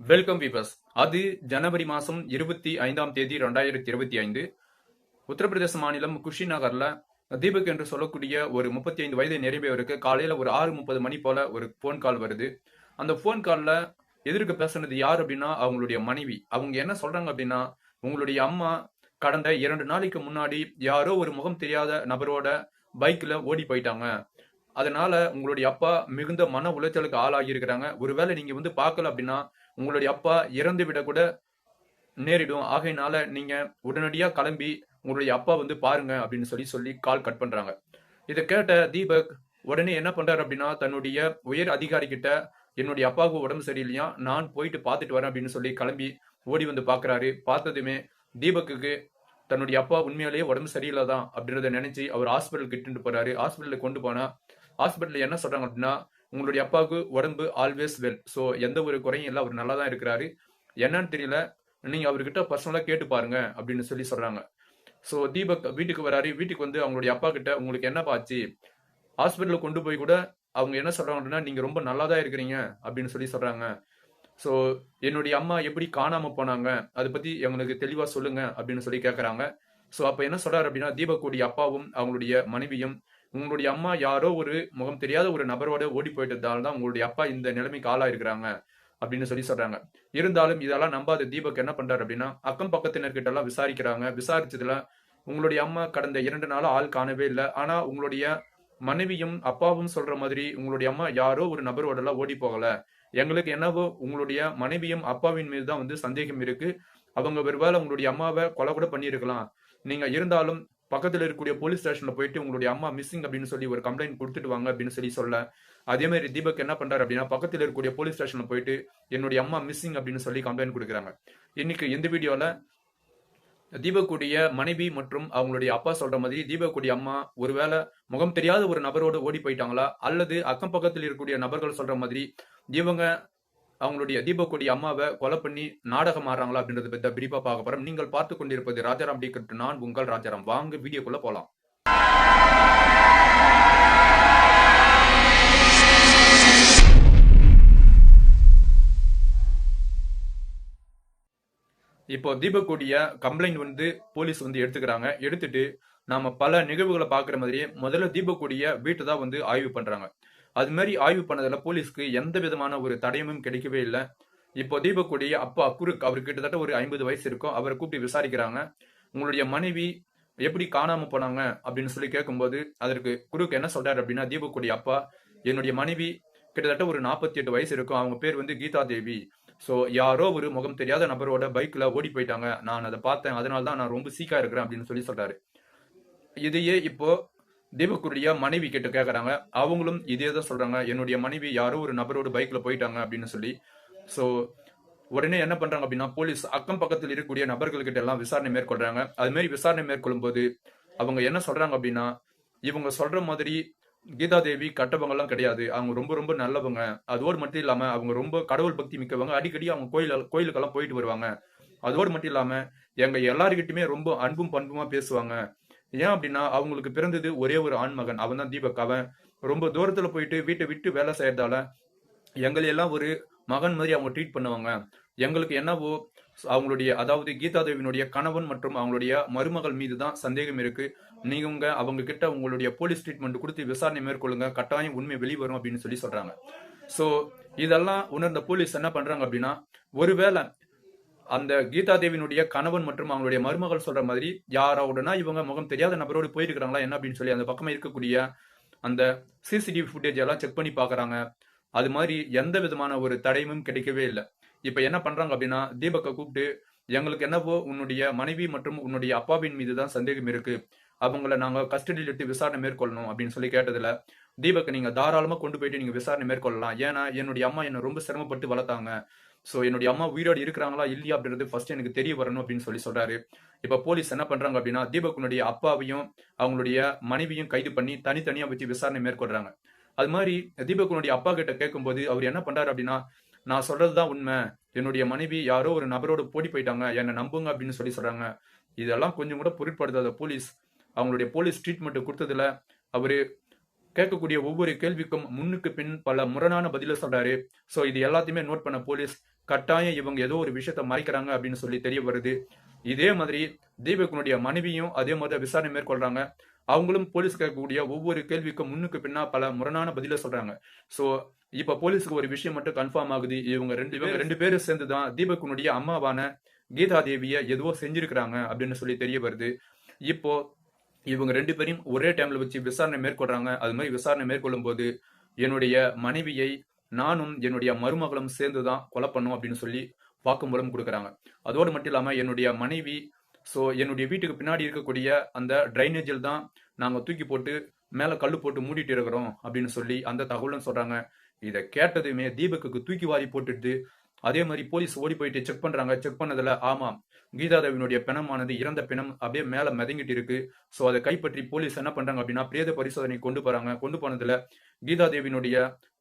Welcome viewers அது ஜனவரி மாதம் இருபத்தி ஐந்தாம் தேதி ரெண்டாயிரத்தி இருபத்தி ஐந்து. உத்தரப்பிரதேச மாநிலம் குஷி நகர்ல தீபக் என்று சொல்லக்கூடிய ஒரு முப்பத்தி ஐந்து வயது நிறைவேவருக்கு காலையில ஒரு ஆறு முப்பது மணி போல ஒரு ஃபோன் கால் வருது. அந்த ஃபோன் கால்ல எதிர்க்க பேசுனது யார் அப்படின்னா அவங்களுடைய மனைவி. அவங்க என்ன சொல்றாங்க அப்படின்னா உங்களுடைய அம்மா கடந்த இரண்டு நாளைக்கு முன்னாடி யாரோ ஒரு முகம் தெரியாத நபரோட பைக்ல ஓடி போயிட்டாங்க. அதனால உங்களுடைய அப்பா மிகுந்த மன உளைச்சலுக்கு ஆளாகி இருக்கிறாங்க. ஒருவேளை நீங்க வந்து பார்க்கல அப்படின்னா உங்களுடைய அப்பா இறந்து விட கூட நேரிடும். ஆகையினால நீங்க உடனடியா கிளம்பி உங்களுடைய அப்பா வந்து பாருங்க அப்படின்னு சொல்லி சொல்லி கால் கட் பண்றாங்க. இதை கேட்ட தீபக் உடனே என்ன பண்றாரு அப்படின்னா தன்னுடைய உயர் அதிகாரி கிட்ட என்னுடைய அப்பாவுக்கு உடம்பு சரியில்லையா நான் போயிட்டு பார்த்துட்டு வரேன் அப்படின்னு சொல்லி கிளம்பி ஓடி வந்து பாக்குறாரு பார்த்ததுமே தீபக்குக்கு தன்னுடைய அப்பா உண்மையிலேயே உடம்பு சரியில்லை தான் அப்படின்றத நினைச்சு அவர் ஹாஸ்பிட்டல் கிட்டு போறாரு. ஹாஸ்பிட்டலுக்கு கொண்டு போனா ஹாஸ்பிட்டல் என்ன சொல்றாங்க அப்படின்னா உங்களுடைய அப்பாவுக்கு உடம்பு ஆல்வேஸ் வெல் ஸோ எந்த ஒரு குறையும் இல்லை அவர் நல்லா தான் இருக்கிறாரு. என்னன்னு தெரியல நீங்க அவர்கிட்ட பர்சனலா கேட்டு பாருங்க அப்படின்னு சொல்லி சொல்றாங்க. ஸோ தீபக் வீட்டுக்கு வராரு. வீட்டுக்கு வந்து அவங்களுடைய அப்பா கிட்ட உங்களுக்கு என்ன பாச்சு ஹாஸ்பிட்டலில் கொண்டு போய் கூட அவங்க என்ன சொல்றாங்க அப்படின்னா நீங்க ரொம்ப நல்லா தான் இருக்கிறீங்க அப்படின்னு சொல்லி சொல்றாங்க. ஸோ என்னுடைய அம்மா எப்படி காணாம போனாங்க அதை பத்தி எங்களுக்கு தெளிவா சொல்லுங்க அப்படின்னு சொல்லி கேட்கறாங்க ஸோ அப்ப என்ன சொல்றாரு அப்படின்னா தீபக்குடைய அப்பாவும் அவங்களுடைய மனைவியும் உங்களுடைய அம்மா யாரோ ஒரு முகம் தெரியாத ஒரு நபரோட ஓடி போயிட்டதால தான் உங்களுடைய அப்பா இந்த நிலைமைக்கு ஆளாயிருக்கிறாங்க அப்படின்னு சொல்லி சொல்றாங்க. இருந்தாலும் இதெல்லாம் நம்பாத தீபக் என்ன பண்றாரு அப்படின்னா அக்கம் பக்கத்தினர்கிட்ட எல்லாம் விசாரிக்கிறாங்க. விசாரிச்சதுல உங்களுடைய அம்மா கடந்த இரண்டு நாளா ஆள் காணவே இல்லை. ஆனா உங்களுடைய மனைவியும் அப்பாவும் சொல்ற மாதிரி உங்களுடைய அம்மா யாரோ ஒரு நபரோட எல்லாம் ஓடி போகல. எங்களுக்கு என்னவோ உங்களுடைய மனைவியும் அப்பாவின் மீது தான் வந்து சந்தேகம் இருக்கு. அவங்க ஒருவேளை உங்களுடைய அம்மாவை கொலை கூட பண்ணியிருக்கலாம். நீங்க இருந்தாலும் பக்கத்தில் இருக்கக்கூடிய போலீஸ் ஸ்டேஷனில் போயிட்டு உங்களுடைய அம்மா மிஸ்ஸிங் அப்படின்னு சொல்லி ஒரு கம்ப்ளைண்ட் கொடுத்துட்டு வாங்க அப்படின்னு சொல்லி சொல்ல. அதே மாதிரி தீபக் என்ன பண்றாரு அப்படின்னா பக்கத்தில் இருக்கக்கூடிய போலீஸ் ஸ்டேஷனில் போயிட்டு என்னுடைய அம்மா மிஸ்ஸிங் அப்படின்னு சொல்லி கம்ப்ளைண்ட் கொடுக்குறாங்க. இன்னைக்கு இந்த வீடியோவில் தீபக்குடைய மனைவி மற்றும் அவங்களுடைய அப்பா சொல்ற மாதிரி தீபக்குடைய அம்மா ஒருவேளை முகம் தெரியாத ஒரு நபரோடு ஓடி போயிட்டாங்களா? அல்லது அக்கம் பக்கத்தில் இருக்கக்கூடிய நபர்கள் சொல்ற மாதிரி இவங்க அவங்களுடைய தீபக்குடி அம்மாவை கொலை பண்ணி நாடகம் ஆடுறாங்களா அப்படின்றத பத்தி பிரிப்பா பார்க்க போறோம். நீங்கள் பார்த்து கொண்டிருப்பது ராஜாராம் டி கிரிப்ட் நான் உங்கள் ராஜாராம். வாங்க வீடியோக்குள்ள போலாம். இப்போ தீபக்குடிய கம்ப்ளைண்ட் வந்து போலீஸ் வந்து எடுத்துக்கிறாங்க. எடுத்துட்டு நாம பல நிகழ்வுகளை பாக்குற மாதிரியே முதல்ல தீபக்குடிய வீட்டை தான் வந்து ஆய்வு பண்றாங்க. அது மாதிரி ஆய்வு பண்ணதில் போலீஸ்க்கு எந்த விதமான ஒரு தடயமும் கிடைக்கவே இல்லை. இப்போ தீபக்குடி அப்பா குறுக் அவர் கிட்டத்தட்ட ஒரு ஐம்பது வயசு இருக்கும். அவரை கூப்பிட்டு விசாரிக்கிறாங்க. உங்களுடைய மனைவி எப்படி காணாம போனாங்க அப்படின்னு சொல்லி கேட்கும்போது அதற்கு குறுக்கு என்ன சொல்றாரு அப்படின்னா தீபக்குடி அப்பா என்னுடைய மனைவி கிட்டத்தட்ட ஒரு நாற்பத்தி எட்டு வயசு இருக்கும். அவங்க பேர் வந்து கீதா தேவி. ஸோ யாரோ ஒரு முகம் தெரியாத நபரோட பைக்கில் ஓடி போயிட்டாங்க. நான் அதை பார்த்தேன். அதனால தான் நான் ரொம்ப சீக்கா இருக்கிறேன் அப்படின்னு சொல்லி சொல்றாரு. இதையே இப்போ தீபக்குடைய மனைவி கிட்ட கேட்குறாங்க அவங்களும் இதே தான் சொல்கிறாங்க என்னுடைய மனைவி யாரோ ஒரு நபரோட பைக்கில் போயிட்டாங்க அப்படின்னு சொல்லி. ஸோ உடனே என்ன பண்ணுறாங்க அப்படின்னா போலீஸ் அக்கம் பக்கத்தில் இருக்கக்கூடிய நபர்கள்கிட்ட எல்லாம் விசாரணை மேற்கொள்றாங்க. அதுமாரி விசாரணை மேற்கொள்ளும் போது அவங்க என்ன சொல்கிறாங்க அப்படின்னா இவங்க சொல்கிற மாதிரி கீதா தேவி கட்டவங்கள்லாம் கிடையாது. அவங்க ரொம்ப ரொம்ப நல்லவங்க. அதோடு மட்டும் இல்லாமல் அவங்க ரொம்ப கடவுள் பக்தி மிக்கவங்க. அடிக்கடி அவங்க கோயில் கோயிலுக்கெல்லாம் போயிட்டு வருவாங்க. அதோடு மட்டும் இல்லாமல் எங்கள் எல்லாருக்கிட்டையுமே ரொம்ப அன்பும் பண்புமா பேசுவாங்க. ஏன் அப்படின்னா அவங்களுக்கு பிறந்தது ஒரே ஒரு ஆண் மகன் அவன் தான் தீபக். அவன் ரொம்ப தூரத்துல போயிட்டு வீட்டை விட்டு வேலை செய்யறதால எங்களை எல்லாம் ஒரு மகன் மாதிரி அவங்க ட்ரீட் பண்ணுவாங்க. எங்களுக்கு என்னவோ அவங்களுடைய அதாவது கீதா தேவியினுடைய கணவன் மற்றும் அவங்களுடைய மருமகள் மீது தான் சந்தேகம் இருக்கு. நீங்க அவங்க கிட்ட உங்களுடைய போலீஸ் ட்ரீட்மெண்ட் கொடுத்து விசாரணை மேற்கொள்ளுங்க. கட்டாயம் உண்மை வெளிவரும் அப்படின்னு சொல்லி சொல்றாங்க. சோ இதெல்லாம் உணர்ந்த போலீஸ் என்ன பண்றாங்க அப்படின்னா ஒருவேளை அந்த கீதா தேவியினுடைய கணவன் மற்றும் அவங்களுடைய மருமகள் சொல்ற மாதிரி யாரோடனா இவங்க முகம் தெரியாத நபரோடு போயிருக்கிறாங்களா என்ன அப்படின்னு சொல்லி அந்த பக்கமா இருக்கக்கூடிய அந்த சிசிடிவி ஃபுட்டேஜ் எல்லாம் செக் பண்ணி பாக்குறாங்க அது மாதிரி எந்த விதமான ஒரு தடையும் கிடைக்கவே இல்லை. இப்ப என்ன பண்றாங்க அப்படின்னா தீபக்கை கூப்பிட்டு எங்களுக்கு என்னவோ உன்னுடைய மனைவி மற்றும் உன்னுடைய அப்பாவின் மீது தான் சந்தேகம் இருக்கு. அவங்கள நாங்க கஸ்டடியில் எடுத்து விசாரணை மேற்கொள்ளணும் அப்படின்னு சொல்லி கேட்டதுல தீபக் நீங்க தாராளமா கொண்டு போயிட்டு நீங்க விசாரணை மேற்கொள்ளலாம். ஏன்னா என்னுடைய அம்மா என்ன ரொம்ப சிரமப்பட்டு வளர்த்தாங்க. ஸோ என்னுடைய அம்மா உயிரோடு இருக்கிறாங்களா இல்லையா அப்படின்றது ஃபர்ஸ்ட் எனக்கு தெரிய வரணும் அப்படின்னு சொல்லி சொல்றாரு. இப்ப போலீஸ் என்ன பண்றாங்க அப்படின்னா தீபக்குனுடைய அப்பாவையும் அவங்களுடைய மனைவியும் கைது பண்ணி தனித்தனியா வச்சு விசாரணை மேற்கொள்றாங்க. அது மாதிரி தீபக்குனுடைய அப்பா கிட்ட கேட்கும்போது அவர் என்ன பண்றாரு அப்படின்னா நான் சொல்றதுதான் உண்மை. என்னுடைய மனைவி யாரோ ஒரு நபரோட போடி போயிட்டாங்க. என்னை நம்புங்க அப்படின்னு சொல்லி சொல்றாங்க. இதெல்லாம் கொஞ்சம் கூட பொருட்படுத்தாத போலீஸ். அவங்களுடைய போலீஸ் ட்ரீட்மெண்ட் கொடுத்ததுல அவரு கேட்கக்கூடிய ஒவ்வொரு கேள்விக்கும் முன்னுக்கு பின் பல முரணான பதில சொல்றாரு. ஸோ இது எல்லாத்தையுமே நோட் பண்ண போலீஸ் கட்டாயம் இவங்க ஏதோ ஒரு விஷயத்த மறைக்கிறாங்க அப்படின்னு சொல்லி தெரிய வருது. இதே மாதிரி தீபகனுடைய மனைவியும் அதே மாதிரி விசாரணை மேற்கொள்றாங்க. அவங்களும் போலீஸ் கேட்கக்கூடிய ஒவ்வொரு கேள்விக்கும் முன்னுக்கு பின்னா பல முரணான பதில சொல்றாங்க. ஸோ இப்ப போலீஸுக்கு ஒரு விஷயம் மட்டும் கன்ஃபார்ம் ஆகுது. இவங்க ரெண்டு இவங்க ரெண்டு பேரும் சேர்ந்து தான் தீபகனுடைய அம்மாவான கீதா தேவிய எதுவோ செஞ்சிருக்கிறாங்க அப்படின்னு சொல்லி தெரிய வருது. இப்போ இவங்க ரெண்டு பேரையும் ஒரே டைம்ல வச்சு விசாரணை மேற்கொள்றாங்க. அது மாதிரி விசாரணை மேற்கொள்ளும் போது என்னுடைய மனைவியை நானும் என்னுடைய மருமகளும் சேர்ந்து தான் கொலை பண்ணும் அப்படின்னு சொல்லி வாக்குமூலம் கொடுக்குறாங்க. அதோடு மட்டும் இல்லாம என்னுடைய மனைவி ஸோ என்னுடைய வீட்டுக்கு பின்னாடி இருக்கக்கூடிய அந்த ட்ரைனேஜில் தான் நாங்கள் தூக்கி போட்டு மேலே கல் போட்டு மூடிட்டு இருக்கிறோம் அப்படின்னு சொல்லி அந்த தகவலும் சொல்றாங்க. இதை கேட்டதுமே தீபக்கு தூக்கி வாரி போட்டுட்டு அதே மாதிரி போலீஸ் ஓடி போயிட்டு செக் பண்றாங்க. செக் பண்ணதுல ஆமாம் கீதாதேவினுடைய பிணமானது இறந்த பிணம் அப்படியே மேல மிதங்கிட்டு இருக்கு. ஸோ அதை கைப்பற்றி போலீஸ் என்ன பண்றாங்க அப்படின்னா பிரேத பரிசோதனை கொண்டு போறாங்க. கொண்டு போனதுல கீதாதேவியினுடைய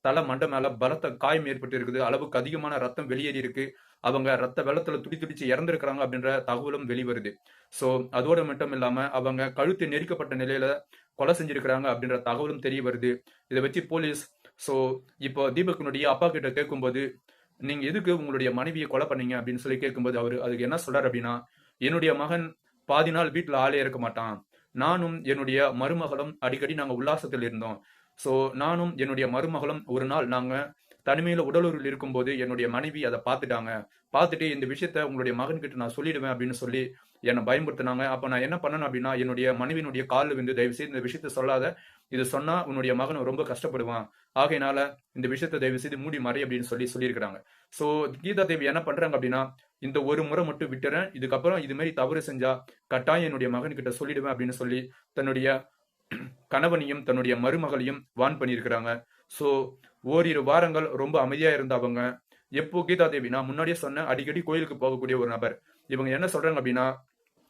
தலை மண்டை மேல பலத்த காயம் ஏற்பட்டு இருக்குது. அளவுக்கு அதிகமான ரத்தம் வெளியேறி இருக்கு. அவங்க ரத்த வெள்ளத்துல துடி துடிச்சு இறந்துருக்கிறாங்க அப்படின்ற தகவலும் வெளிவருது. ஸோ அதோட மட்டும் இல்லாம அவங்க கழுத்து நெரிக்கப்பட்ட நிலையில கொலை செஞ்சிருக்கிறாங்க அப்படின்ற தகவலும் தெரிய வருது. இதை வச்சு போலீஸ் ஸோ இப்போ தீபக்கினுடைய அப்பா கிட்ட கேட்கும்போது நீங்க எதுக்கு உங்களுடைய மனைவியை கொலை பண்ணீங்க அப்படின்னு சொல்லி கேட்கும்போது அவர் அதுக்கு என்ன சொல்றாரு அப்படின்னா என்னுடைய மகன் பாதி நாள் வீட்டுல ஆளே இருக்க மாட்டான். நானும் என்னுடைய மருமகளும் அடிக்கடி நாங்க உல்லாசத்தில் இருந்தோம். சோ நானும் என்னுடைய மருமகளும் ஒரு நாள் நாங்க தனிமையில உடலூரில் இருக்கும்போது என்னுடைய மனைவி அதை பார்த்துட்டாங்க. பார்த்துட்டு இந்த விஷயத்த உங்களுடைய மகன் கிட்ட நான் சொல்லிடுவேன் அப்படின்னு சொல்லி என்னை பயன்படுத்தினாங்க அப்ப நான் என்ன பண்ணணும் அப்படின்னா என்னுடைய மனைவியினுடைய காலில் வந்து தயவு செய்து இந்த விஷயத்த சொல்லாத. இது சொன்னா உன்னுடைய மகன் ரொம்ப கஷ்டப்படுவான். ஆகையினால இந்த விஷயத்த தயவு செய்து மூடி மாறி அப்படின்னு சொல்லி சொல்லியிருக்கிறாங்க. சோ கீதா தேவி என்ன பண்றாங்க அப்படின்னா இந்த ஒரு முறை மட்டும் விட்டுறேன். இதுக்கப்புறம் இது மாதிரி தவறு செஞ்சா கட்டாயம் என்னுடைய மகன் கிட்ட சொல்லிடுவேன் அப்படின்னு சொல்லி தன்னுடைய கணவனையும் தன்னுடைய மருமகளையும் வான் பண்ணியிருக்கிறாங்க. ஸோ ஓரிரு வாரங்கள் ரொம்ப அமைதியாக இருந்த அவங்க. எப்போ கீதா தேவி நான் முன்னாடியே சொன்னேன் அடிக்கடி கோயிலுக்கு போகக்கூடிய ஒரு நபர். இவங்க என்ன சொல்றாங்க அப்படின்னா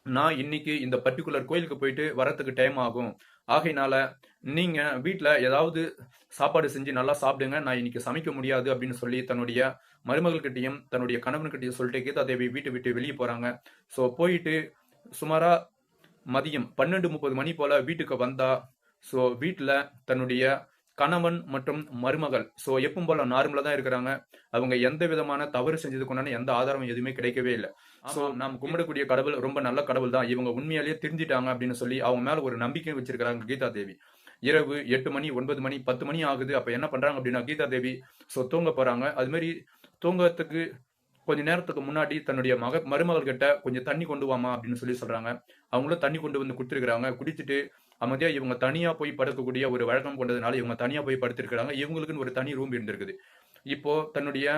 நான் இன்னைக்கு இந்த பர்டிகுலர் கோயிலுக்கு போயிட்டு வரத்துக்கு டைம் ஆகும். ஆகையினால நீங்க வீட்டில் ஏதாவது சாப்பாடு செஞ்சு நல்லா சாப்பிடுங்க நான் இன்னைக்கு சமைக்க முடியாது அப்படின்னு சொல்லி தன்னுடைய மருமகள்கிட்டையும் தன்னுடைய கணவன்கிட்டையும் சொல்லிட்டு கீதா தேவி வீட்டை விட்டு வெளியே போறாங்க. ஸோ போயிட்டு சுமாரா மதியம் பன்னெண்டு முப்பது மணி போல வீட்டுக்கு வந்தா ஸோ வீட்டில் தன்னுடைய கணவன் மற்றும் மருமகள். ஸோ எப்பவும் போல நார்மலா தான் இருக்கிறாங்க. அவங்க எந்த விதமான தவறு செஞ்சதுக்குண்டான எந்த ஆதாரமும் எதுவுமே கிடைக்கவே இல்லை. ஸோ நாம் கும்பிடக்கூடிய கடவுள் ரொம்ப நல்ல கடவுள் தான். இவங்க உண்மையாலேயே திருந்திட்டாங்க அப்படின்னு சொல்லி அவங்க மேல ஒரு நம்பிக்கை வச்சிருக்கிறாங்க கீதா தேவி. இரவு எட்டு மணி ஒன்பது மணி பத்து மணி ஆகுது. அப்ப என்ன பண்றாங்க அப்படின்னா கீதா தேவி ஸோ தூங்க போறாங்க. அது மாதிரி தூங்கறதுக்கு கொஞ்ச நேரத்துக்கு முன்னாடி தன்னுடைய மக மருமகள் கிட்ட கொஞ்சம் தண்ணி கொண்டு வாமா அப்படின்னு சொல்லி சொல்றாங்க. அவங்களும் தண்ணி கொண்டு வந்து கொடுத்துருக்குறாங்க குடிச்சிட்டு அமைதியா இவங்க தனியா போய் படுக்கக்கூடிய ஒரு வழக்கம் கொண்டதுனால இவங்க தனியா போய் படுத்திருக்கிறாங்க. இவங்களுக்குன்னு ஒரு தனி ரூம் இருந்திருக்குது. இப்போ தன்னுடைய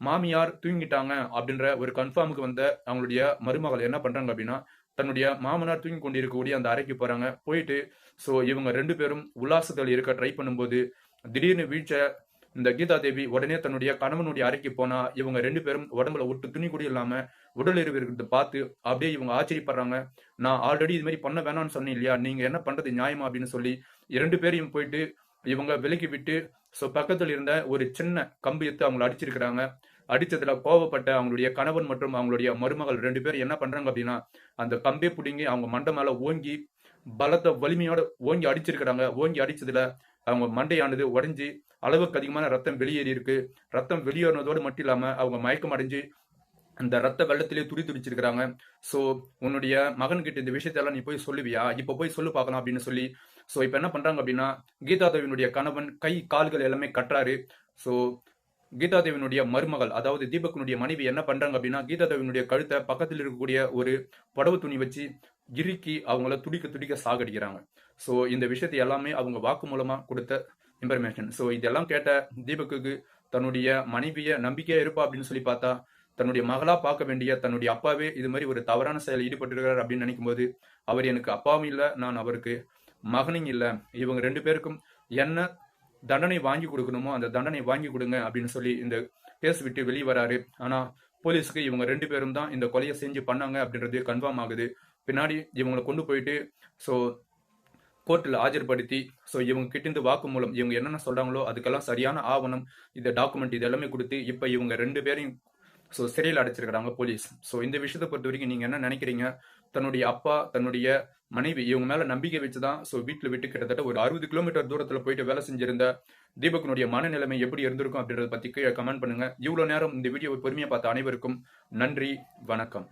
மாமியார் தூங்கிட்டாங்க அப்படின்ற ஒரு கன்ஃபார்முக்கு வந்த அவங்களுடைய மருமகள் என்ன பண்றாங்க அப்படின்னா தன்னுடைய மாமனார் தூங்கி கொண்டிருக்கக்கூடிய அந்த அறைக்கு போறாங்க. போயிட்டு ஸோ இவங்க ரெண்டு பேரும் உல்லாசத்தில் இருக்க ட்ரை பண்ணும்போது திடீர்னு வீழ்ச்ச இந்த கீதா தேவி உடனே தன்னுடைய கணவனுடைய அறைக்கு போனா இவங்க ரெண்டு பேரும் உடம்புல ஒட்டு துணி கூட இல்லாம உடல் எரிவு இருக்கிறத பார்த்து அப்படியே இவங்க ஆச்சரியப்படுறாங்க. நான் ஆல்ரெடி இது மாதிரி பண்ண வேணாம்னு சொன்னேன் இல்லையா? நீங்க என்ன பண்றது நியாயமா அப்படின்னு சொல்லி இரண்டு பேரையும் போயிட்டு இவங்க விலக்கி விட்டு ஸோ பக்கத்தில் இருந்த ஒரு சின்ன கம்பு எடுத்து அவங்களை அடிச்சிருக்கிறாங்க. அடிச்சதுல கோவப்பட்ட அவங்களுடைய கணவன் மற்றும் அவங்களுடைய மருமகள் ரெண்டு பேரும் என்ன பண்றாங்க அப்படின்னா அந்த கம்பே பிடிங்கி அவங்க மண்டை மேல ஓங்கி பலத்தை வலிமையோட ஓங்கி அடிச்சிருக்கிறாங்க. ஓங்கி அடிச்சதுல அவங்க மண்டையானது உடைஞ்சு அளவுக்கு அதிகமான ரத்தம் வெளியேறி இருக்கு. ரத்தம் வெளியேறினதோடு மட்டும் இல்லாம அவங்க மயக்கம் அடைஞ்சு அந்த ரத்த வெள்ளத்திலே துடி துடிச்சிருக்கிறாங்க. ஸோ உன்னுடைய மகன்கிட்ட இந்த விஷயத்தெல்லாம் நீ போய் சொல்லுவியா? இப்போ போய் சொல்லு பார்க்கலாம் அப்படின்னு சொல்லி ஸோ இப்போ என்ன பண்ணுறாங்க அப்படின்னா கீதாதேவினுடைய கணவன் கை கால்கள் எல்லாமே கட்டுறாரு. ஸோ கீதாதேவினுடைய மருமகள் அதாவது தீபக்கனுடைய மனைவி என்ன பண்றாங்க அப்படின்னா கீதாதேவியினுடைய கழுத்தை பக்கத்தில் இருக்கக்கூடிய ஒரு புடவு துணி வச்சு இறுக்கி அவங்கள துடிக்க துடிக்க சாகடிக்கிறாங்க. ஸோ இந்த விஷயத்தை எல்லாமே அவங்க வாக்கு மூலமாக கொடுத்த இன்ஃபர்மேஷன் ஸோ இதெல்லாம் கேட்ட தீபக்குக்கு தன்னுடைய மனைவியை நம்பிக்கையாக இருப்பா அப்படின்னு சொல்லி பார்த்தா தன்னுடைய மகளா பார்க்க வேண்டிய தன்னுடைய அப்பாவே இது மாதிரி ஒரு தவறான செயல் ஈடுபட்டிருக்கிறார் அப்படின்னு நினைக்கும் போது அவர் எனக்கு அப்பாவும் இல்லை நான் அவருக்கு மகனும் இல்லை. இவங்க ரெண்டு பேருக்கும் என்ன தண்டனை வாங்கி கொடுக்கணுமோ அந்த தண்டனை வாங்கி கொடுங்க அப்படின்னு சொல்லி இந்த கேஸ் விட்டு வெளியே வராரு. ஆனா போலீஸுக்கு இவங்க ரெண்டு பேரும் தான் இந்த கொலையை செஞ்சு பண்ணாங்க அப்படின்றது கன்ஃபார்ம் ஆகுது. பின்னாடி இவங்களை கொண்டு போயிட்டு ஸோ கோர்ட்டில் ஆஜர்படுத்தி ஸோ இவங்க கிட்டேருந்து வாக்குமூலம் இவங்க என்னென்ன சொல்கிறாங்களோ அதுக்கெல்லாம் சரியான ஆவணம் இந்த டாக்குமெண்ட் இது எல்லாமே கொடுத்து இப்போ இவங்க ரெண்டு பேரையும் ஸோ சிறையில் அடைச்சிருக்கிறாங்க போலீஸ். ஸோ இந்த விஷயத்தை பொறுத்த வரைக்கும் நீங்கள் என்ன நினைக்கிறீங்க? தன்னுடைய அப்பா தன்னுடைய மனைவி இவங்க மேல நம்பிக்கை வச்சு தான் ஸோ வீட்டில் விட்டு கிட்டத்தட்ட ஒரு அறுபது கிலோமீட்டர் தூரத்தில் போயிட்டு வேலை செஞ்சிருந்த தீபக்கினுடைய மனநிலைமை எப்படி இருந்திருக்கும் அப்படின்றத பற்றி கீழே கமெண்ட் பண்ணுங்க. இவ்வளோ நேரம் இந்த வீடியோவை பொறுமையாக பார்த்த அனைவருக்கும் நன்றி வணக்கம்.